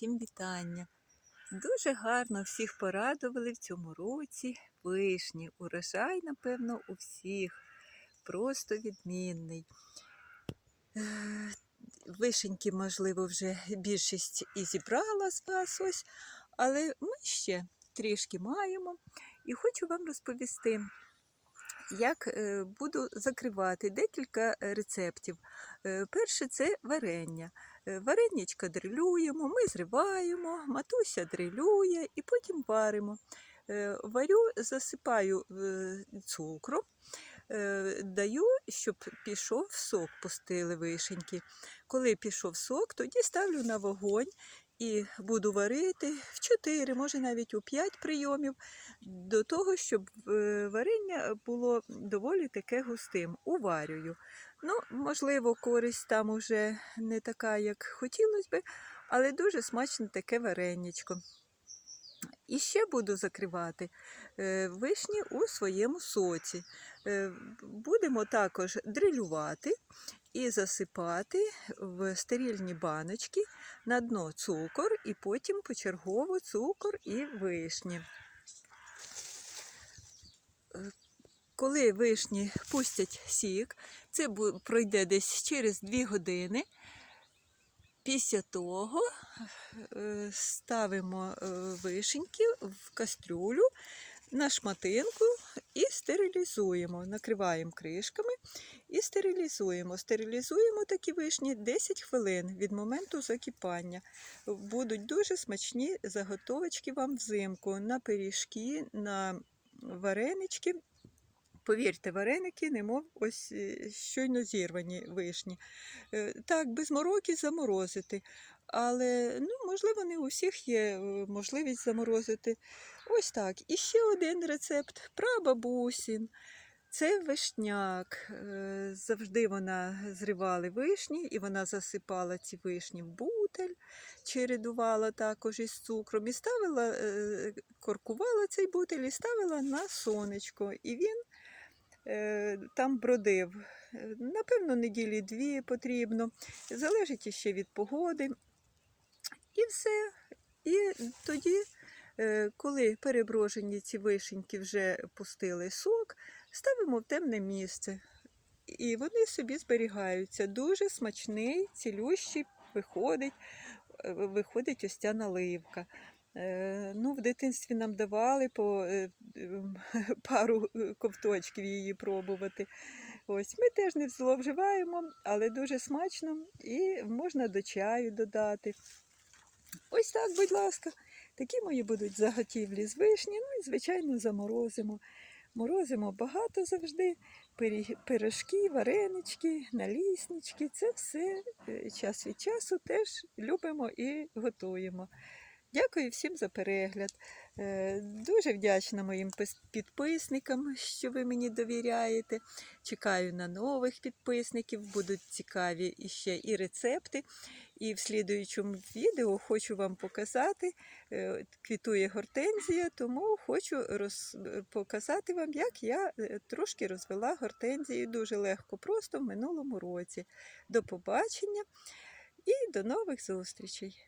всім вітання. Дуже гарно всіх порадували в цьому році вишні. Урожай, напевно, у всіх. Просто відмінний. Е, Вишеньки, можливо, вже більшість і зібрала з вас ось, але ми ще трішки маємо. І хочу вам розповісти, як е, буду закривати декілька рецептів. Е, Перше це варення. Е, Варенячка дрилюємо, ми зриваємо, матуся дрилює і потім варимо. Е, Варю, засипаю е, цукром, даю, щоб пішов сок, пустили вишеньки. Коли пішов сок, тоді ставлю на вогонь і буду варити в 4, може навіть у 5 прийомів, до того, щоб е, варення було доволі таке густим. Уварюю. Ну, можливо, користь там уже не така, як хотілося би, але дуже смачне таке варенячко. І ще буду закривати е, вишні у своєму соці. Е, Будемо також дрилювати і засипати в стерильні баночки на дно цукор, і потім почергово цукор і вишні. Е, Коли вишні пустять сік, це пройде десь через 2 години. Після того е, ставимо е, вишеньки в кастрюлю на шматинку і стерилізуємо. Накриваємо кришками і стерилізуємо. Стерилізуємо такі вишні 10 хвилин від моменту закипання. Будуть дуже смачні заготовочки вам взимку на пиріжки, на варенички. Повірте, вареники, немов ось е, щойно зірвані вишні. Е, Так, без мороки заморозити. Але, ну, можливо, не у всіх є е, можливість заморозити. Ось так. І ще один рецепт прабабусін. Це вишняк. Завжди вона зривали вишні, і вона засипала ці вишні в бутель, чередувала також із цукром, і ставила, коркувала цей бутель і ставила на сонечко. І він там бродив. Е, Напевно, неділі дві потрібно. Залежить іще від погоди. І все. І тоді, е, коли переброжені ці вишеньки вже пустили сок, ставимо в темне місце. І вони собі зберігаються. Дуже смачний, цілющий виходить, е, виходить ось ця наливка. Е, Ну, в дитинстві нам давали по е, ем, пару е, ковточків її пробувати. Ось ми теж не зловживаємо, але дуже смачно і можна до чаю додати. Ось так, будь ласка, такі мої будуть заготівлі з вишні. Ну і, звичайно, заморозимо. Морозимо багато завжди. Пирожки, варенички, наліснички. Це все час від часу теж любимо і готуємо. Дякую всім за перегляд. Е, Дуже вдячна моїм підписникам, що ви мені довіряєте. Чекаю на нових підписників, будуть цікаві іще і рецепти. І в слідуючому відео хочу вам показати, е, квітує гортензія, тому хочу роз... показати вам, як я е, трошки розвела гортензію дуже легко, просто в минулому році. До побачення і до нових зустрічей!